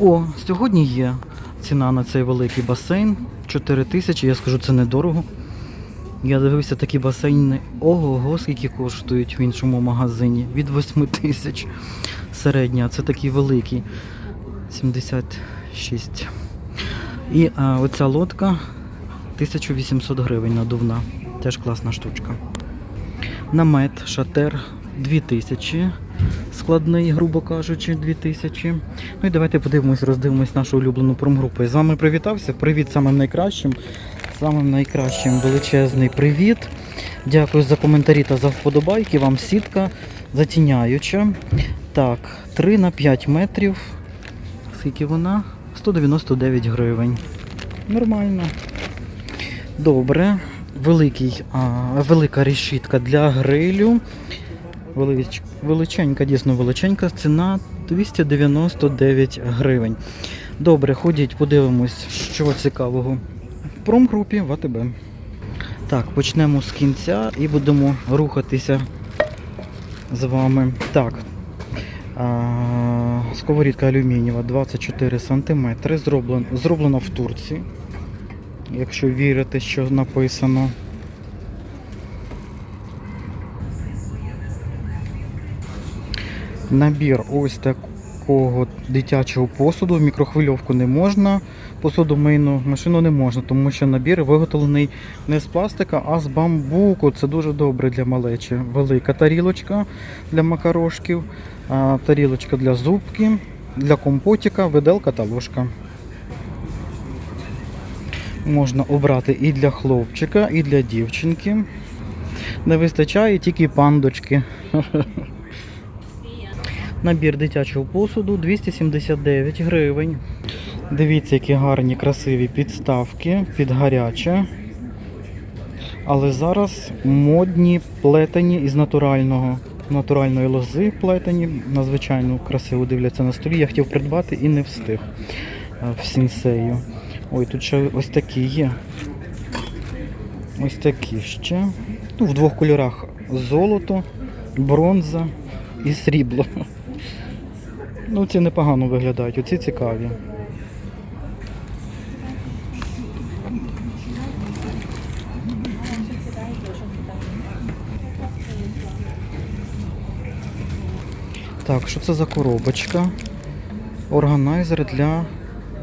О, сьогодні є ціна на цей великий басейн. 4 тисячі, я скажу, це недорого. Я дивився такі басейни. Ого, скільки коштують в іншому магазині. Від 8 тисяч середня. Це такий великий. 76. І а, оця лодка 1800 гривень надувна. Теж класна штучка. Намет, шатер 2000. Складний, грубо кажучи, 2000. Ну і давайте подивимось, роздивимось нашу улюблену промгрупу. Я з вами привітався. Привіт самим найкращим. Самим найкращим величезний привіт. Дякую за коментарі та за вподобайки. Вам сітка затіняюча. Так, 3 на 5 метрів. Скільки вона? 199 гривень. Нормально. Добре. Великий, а, велика решітка для грилю. Велич, величенька, дійсно величенька. Ціна 299 гривень. Добре, ходіть, подивимось, що цікавого в промгрупі в АТБ. Так, почнемо з кінця і будемо рухатися з вами. Так. Сковорідка алюмінієва 24 см. Зроблена, зроблена в Турції. Якщо вірити, що написано. Набір ось такого дитячого посуду. В мікрохвильовку не можна, посудомийну машину не можна, тому що набір виготовлений не з пластика, а з бамбуку. Це дуже добре для малечі. Велика тарілочка для макарошків, тарілочка для зубки, для компотика, виделка та ложка. Можна обрати і для хлопчика, і для дівчинки. Не вистачає тільки пандочки. Набір дитячого посуду 279 гривень. Дивіться, які гарні, красиві підставки під гаряче. Але зараз модні плетені із натурального, натуральної лози плетені. Надзвичайно красиво дивляться на столі. Я хотів придбати і не встиг е, в сінсею. Ой, тут ще ось такі є. Ось такі ще. Ну, в двох кольорах золото, бронза і срібло. Ну, ці непогано виглядають, оці цікаві. Так, що це за коробочка? Органайзер для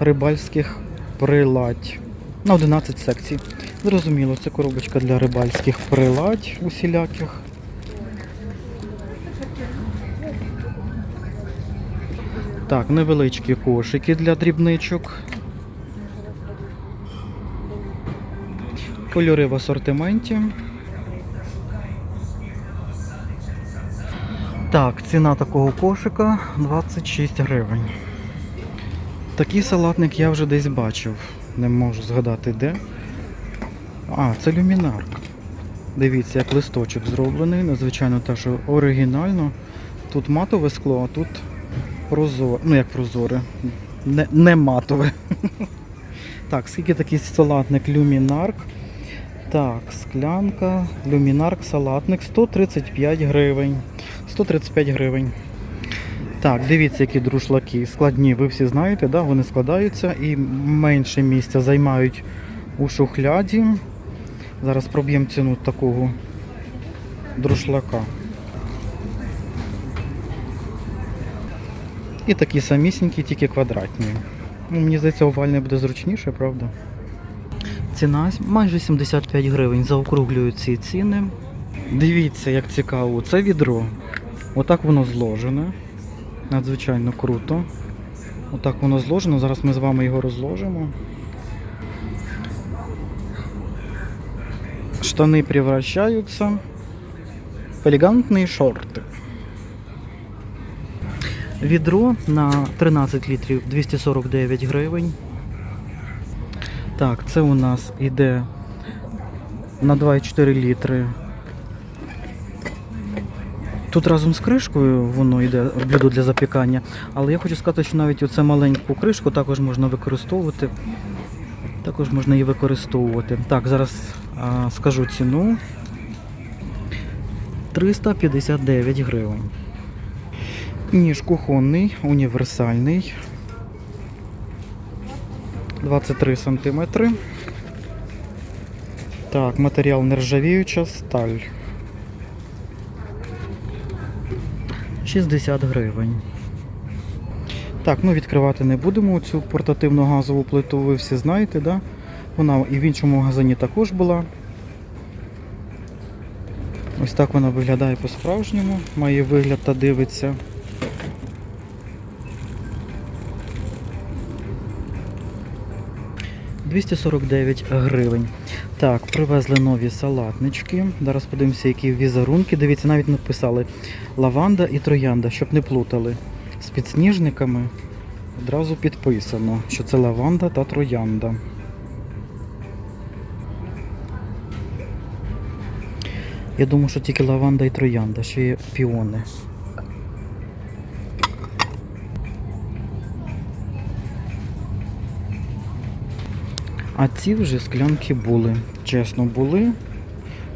рибальських приладь. На 11 секцій. Зрозуміло, це коробочка для рибальських приладь усіляких. Так, невеличкі кошики для дрібничок. Кольори в асортименті. Так, ціна такого кошика 26 гривень. Такий салатник я вже десь бачив. Не можу згадати де. А, це люмінарк. Дивіться, як листочок зроблений. Надзвичайно те, що оригінально. Тут матове скло, а тут прозоре. Ну як прозоре. Не, не матове. Так, скільки такий салатник люмінарк? Так, склянка, люмінарк, салатник 135 гривень. 135 гривень. Так, дивіться, які друшлаки складні, ви всі знаєте, да? вони складаються і менше місця займають у шухляді. Зараз проб'ємо ціну такого друшлака. І такі самісінькі, тільки квадратні. Ну, мені здається, овальний буде зручніше, правда? Ціна майже 75 гривень. Заокруглюю ці ціни. Дивіться, як цікаво, це відро. Отак воно зложене. Надзвичайно круто. Отак воно зложено. Зараз ми з вами його розложимо. Штани превращаються в елегантні шорти. Відро на 13 літрів 249 гривень. Так, це у нас іде на 2,4 літри. Тут разом з кришкою воно йде блюдо для запікання. Але я хочу сказати, що навіть оцю маленьку кришку також можна використовувати. Також можна її використовувати. Так, зараз а, скажу ціну. 359 гривень. Ніж кухонний, універсальний. 23 сантиметри. Так, матеріал нержавіюча сталь. 60 гривень. Так, ну відкривати не будемо цю портативну газову плиту, ви всі знаєте, да? Вона і в іншому магазині також була. Ось так вона виглядає по-справжньому, має вигляд та дивиться. «249 гривень. Так, привезли нові салатнички. Зараз подивимося, які візерунки. Дивіться, навіть написали лаванда і троянда, щоб не плутали. З підсніжниками одразу підписано, що це лаванда та троянда. Я думаю, що тільки лаванда і троянда, ще є піони. А ці вже склянки були. Чесно, були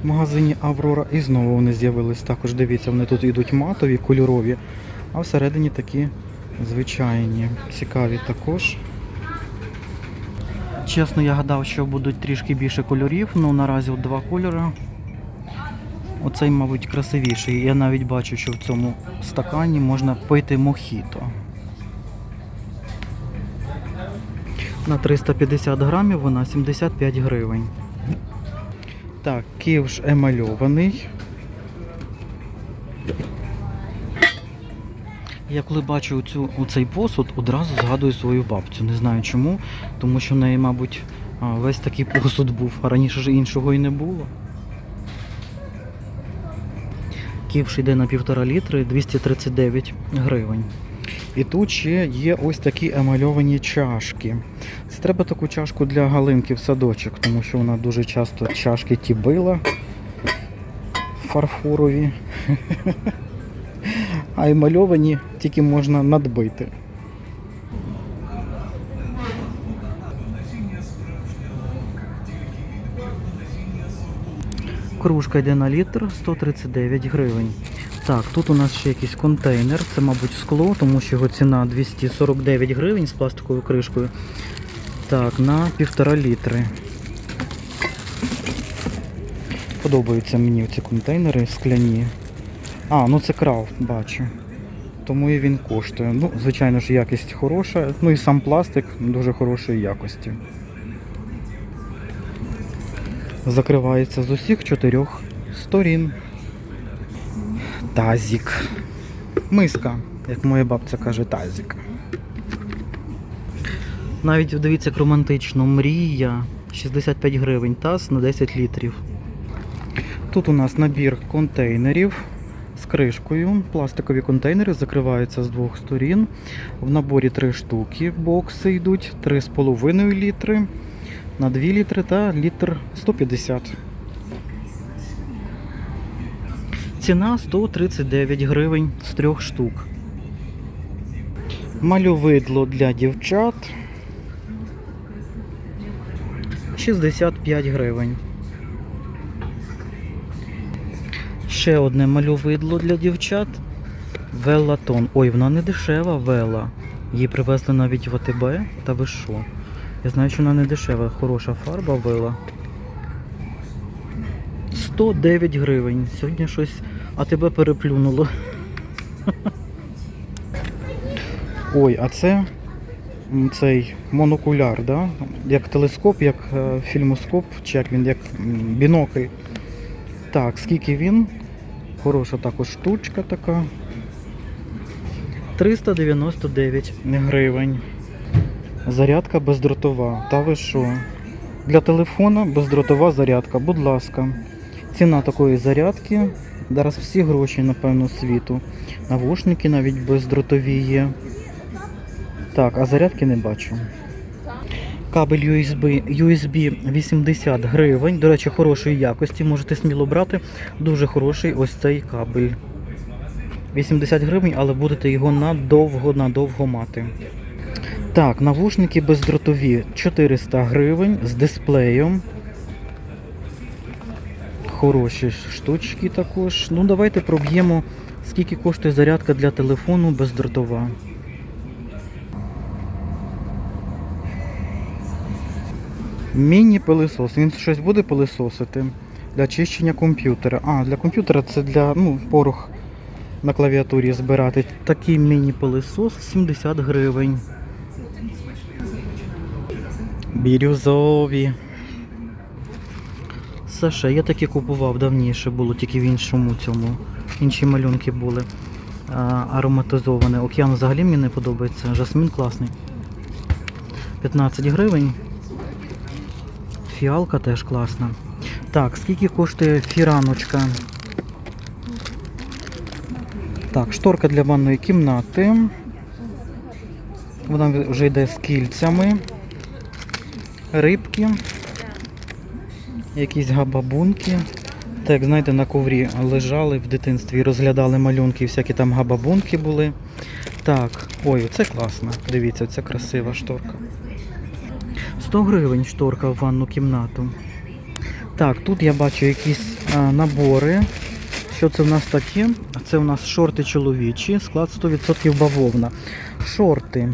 в магазині Аврора і знову вони з'явились. Також дивіться, вони тут йдуть матові, кольорові, а всередині такі звичайні. Цікаві також. Чесно, я гадав, що будуть трішки більше кольорів, але наразі от два кольори. Оцей, мабуть, красивіший. Я навіть бачу, що в цьому стакані можна пити мохіто. На 350 грамів вона 75 гривень. Так, ківш емальований. Я коли бачу цю, цей посуд, одразу згадую свою бабцю. Не знаю чому, тому що в неї, мабуть, весь такий посуд був, а раніше ж іншого і не було. Ківш йде на півтора літри 239 гривень. І тут ще є ось такі емальовані чашки. Це треба таку чашку для галинки в садочок, тому що вона дуже часто чашки ті била фарфорові. А емальовані тільки можна надбити. Кружка йде на літр 139 гривень. Так, тут у нас ще якийсь контейнер, це, мабуть, скло, тому що його ціна 249 гривень з пластиковою кришкою. Так, на півтора літри. Подобаються мені ці контейнери скляні. А, ну це крафт, бачу. Тому і він коштує. Ну, звичайно ж, якість хороша. Ну і сам пластик дуже хорошої якості. Закривається з усіх чотирьох сторін. Тазік. Миска, як моя бабця каже, тазік. Навіть дивіться, як романтично мрія. 65 гривень таз на 10 літрів. Тут у нас набір контейнерів з кришкою. Пластикові контейнери закриваються з двох сторін. В наборі три штуки бокси йдуть, 3,5 літри на 2 літри та літр 150. Ціна 139 гривень з трьох штук. Мальовидло для дівчат 65 гривень. Ще одне мальовидло для дівчат. Велатон. Ой, вона не дешева вела. Її привезли навіть в АТБ. Та ви що? Я знаю, що вона не дешева, хороша фарба вела. 109 гривень. Сьогодні щось АТБ переплюнуло. Ой, а це цей монокуляр, да? як телескоп, як е, фільмоскоп, чи як він, як бінокль. Так, скільки він? Хороша також штучка така. 399 гривень. Зарядка бездротова. Та ви що? Для телефона бездротова зарядка, будь ласка. Ціна такої зарядки. Зараз всі гроші, напевно, світу. Навушники навіть бездротові є. Так, а зарядки не бачу. Кабель USB, USB 80 гривень. До речі, хорошої якості. Можете сміло брати. Дуже хороший ось цей кабель. 80 гривень, але будете його надовго-надовго мати. Так, навушники бездротові 400 гривень з дисплеєм. Хороші штучки також. Ну, давайте проб'ємо, скільки коштує зарядка для телефону бездротова. Міні-пилисос. Він щось буде пилисосити для чищення комп'ютера. А, для комп'ютера це для ну, порох на клавіатурі збирати. Такий міні-пилисос 70 гривень. Бірюзові. Саша, я такі купував давніше, було тільки в іншому цьому. Інші малюнки були а, ароматизоване. Океан взагалі мені не подобається. Жасмін класний. 15 гривень. Фіалка теж класна. Так, скільки коштує фіраночка? Так, шторка для ванної кімнати. Вона вже йде з кільцями. Рибки. Якісь габабунки. Так, знаєте, на коврі лежали в дитинстві, розглядали малюнки, всякі там габабунки були. Так, ой, це класно. Дивіться, це красива шторка. 100 гривень шторка в ванну кімнату. Так, тут я бачу якісь а, набори. Що це в нас таке? Це у нас шорти чоловічі, склад 100% бавовна. Шорти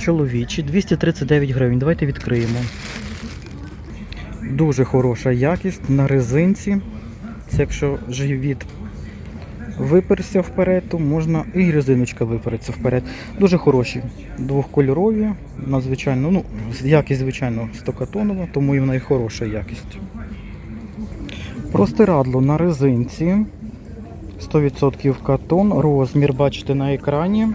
чоловічі, 239 гривень. Давайте відкриємо. Дуже хороша якість на резинці. Це якщо живіт виперся вперед, то можна і резиночка випереться вперед. Дуже хороші, двохкольорові, надзвичайно, ну, якість, звичайно, стокатонова, тому і вона і хороша якість. Простирадло на резинці. 100% катон, розмір бачите на екрані.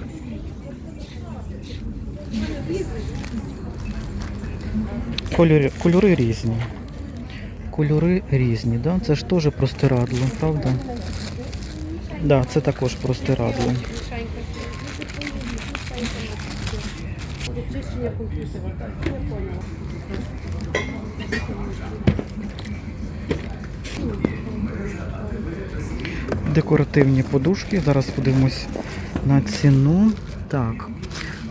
Кольори, кольори різні. Кольори різні, да? Це ж теж простирадло, правда? Да, це також простирадло. Декоративні подушки. Зараз подивимось на ціну. Так,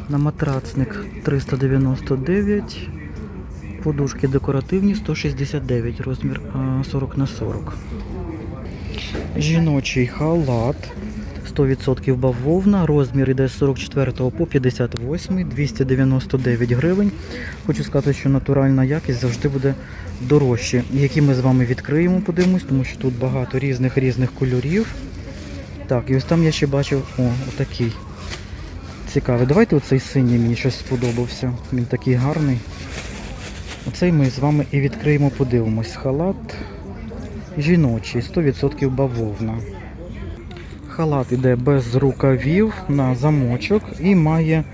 на матрацник 399. Подушки декоративні 169, розмір 40 на 40. Жіночий халат 100% бавовна, розмір іде з 44 по 58, 299 гривень. Хочу сказати, що натуральна якість завжди буде дорожче. Які ми з вами відкриємо, подивимось, тому що тут багато різних різних кольорів. Так, і ось там я ще бачив, о, отакий. Цікавий. Давайте оцей синій мені щось сподобався. Він такий гарний. Оцей ми з вами і відкриємо, подивимось. Халат жіночий, 100% бавовна. Халат іде без рукавів на замочок і має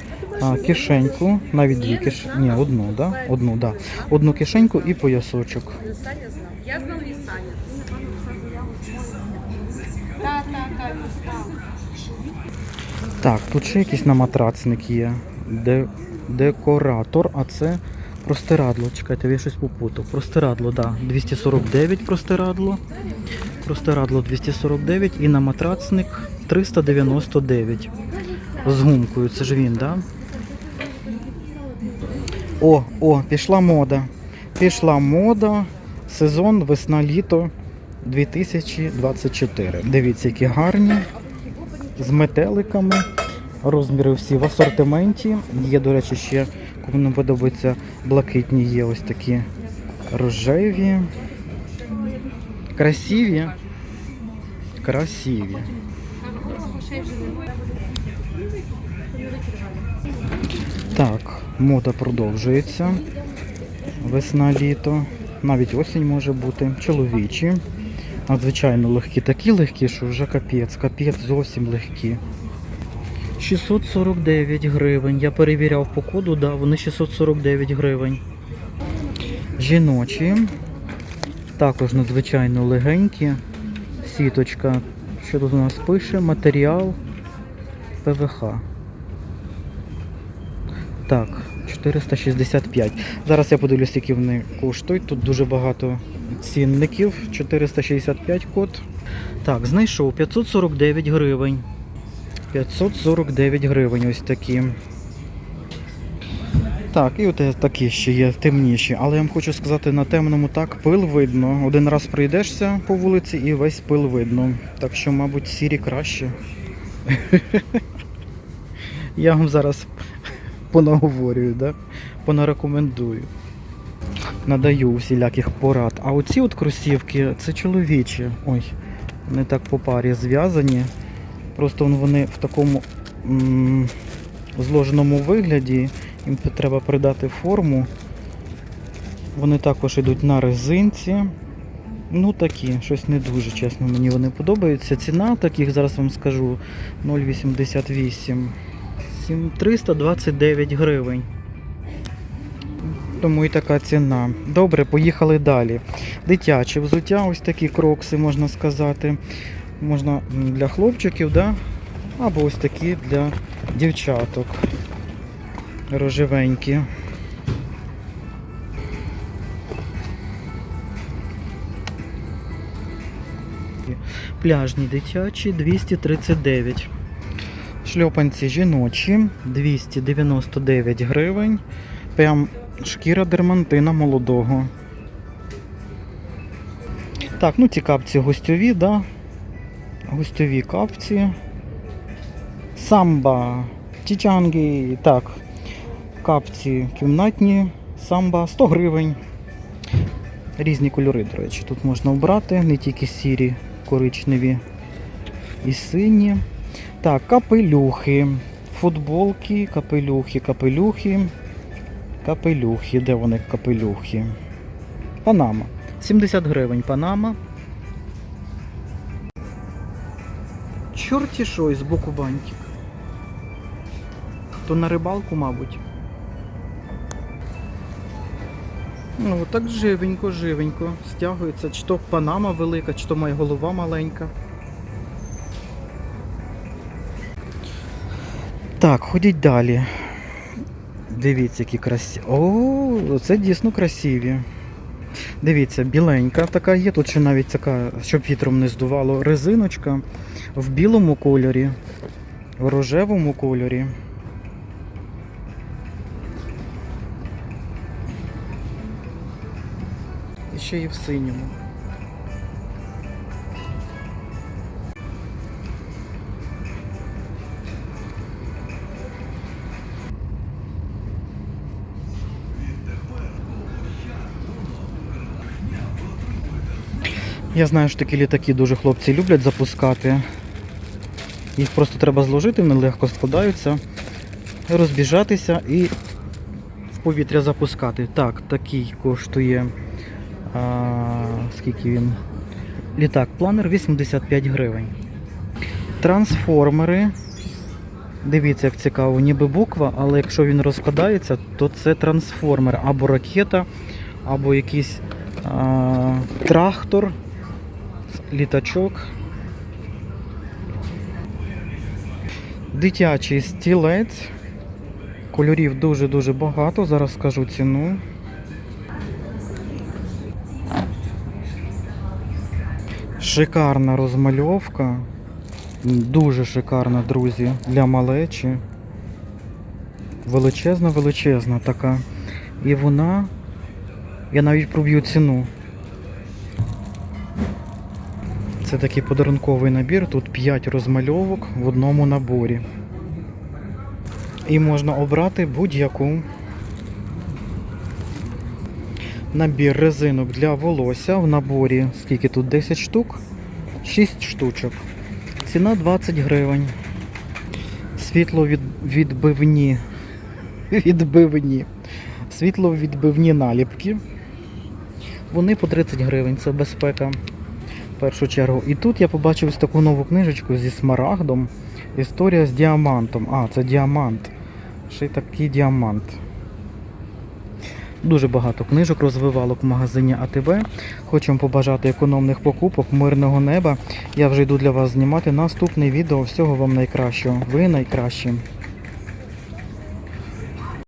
а, кишеньку, навіть дві кишені, ні, одну, да? Одну, да. Одну кишеньку і поясочок. Я знав і Так, тут ще якийсь на матрацник є. Де, декоратор, а це простирадло. Чекайте, я щось попутав. Простирадло, да. 249 простирадло. Простирадло 249 і на матрацник 399. З гумкою, це ж він, да? О, о, пішла мода. Пішла мода. Сезон весна-літо 2024. Дивіться, які гарні. З метеликами. Розміри всі в асортименті. Є, до речі, ще, кому не подобаються, блакитні є ось такі рожеві. Красиві. Красиві. Так, мода продовжується. Весна-літо. Навіть осінь може бути. Чоловічі. Надзвичайно легкі. Такі легкі, що вже капець. Капець зовсім легкі. 649 гривень. Я перевіряв по коду, да, вони 649 гривень. Жіночі. Також надзвичайно легенькі. Сіточка. Що тут у нас пише? Матеріал ПВХ. Так, 465. Зараз я подивлюсь, які вони коштують. Тут дуже багато цінників. 465 код. Так, знайшов 549 гривень. 549 гривень ось такі. Так, і от такі ще є темніші. Але я вам хочу сказати, на темному так пил видно. Один раз пройдешся по вулиці і весь пил видно. Так що, мабуть, сірі краще. Я вам зараз понаговорюю, да? понарекомендую. надаю всіляких порад. А оці от кросівки це чоловічі. Ой, вони так по парі зв'язані. Просто вони в такому м- зложеному вигляді. Їм треба придати форму. Вони також йдуть на резинці. Ну такі, щось не дуже, чесно, мені вони подобаються. Ціна таких, зараз вам скажу, 0,88. 329 гривень. Тому і така ціна. Добре, поїхали далі. Дитяче взуття, ось такі крокси, можна сказати. Можна для хлопчиків, да? або ось такі для дівчаток. Рожевенькі. Пляжні дитячі 239. Шльопанці жіночі 299 гривень. Прям шкіра дермантина молодого. Так, ну ці капці гостьові, да? Гостьові капці. Самба, чічанги, так. Капці кімнатні, самба 100 гривень. Різні кольори, до речі, тут можна обрати, не тільки сірі, коричневі і сині. Так, капелюхи, футболки, капелюхи, капелюхи, капелюхи. Де вони капелюхи? Панама. 70 гривень Панама. Чорті що з боку бантик. То на рибалку, мабуть. Ну, так живенько, живенько. Стягується, чи то панама велика, чи то моя голова маленька. Так, ходіть далі. Дивіться, які красиві. О, це дійсно красиві. Дивіться, біленька така є, тут ще навіть така, щоб вітром не здувало, резиночка в білому кольорі, в рожевому кольорі. І ще і в синьому. Я знаю, що такі літаки дуже хлопці люблять запускати. Їх просто треба зложити, вони легко складаються, розбіжатися і в повітря запускати. Так, такий коштує. А, скільки він? Літак планер 85 гривень. Трансформери. Дивіться, як цікаво, ніби буква, але якщо він розкладається, то це трансформер або ракета, або якийсь а, трактор, літачок. Дитячий стілець. Кольорів дуже-дуже багато. Зараз скажу ціну. Шикарна розмальовка. Дуже шикарна, друзі, для малечі. Величезна, величезна така. І вона. Я навіть проб'ю ціну. Це такий подарунковий набір. Тут 5 розмальовок в одному наборі. І можна обрати будь-яку. Набір резинок для волосся в наборі. Скільки тут 10 штук? 6 штучок. Ціна 20 гривень. Світловідбивні. Відбивні. Світловідбивні наліпки. Вони по 30 гривень, це безпека. Першу чергу. І тут я побачив ось таку нову книжечку зі смарагдом. Історія з діамантом. А, це діамант. Ще й такий діамант. Дуже багато книжок розвивалок в магазині АТБ. Хочу вам побажати економних покупок, мирного неба. Я вже йду для вас знімати наступне відео. Всього вам найкращого. Ви найкращі.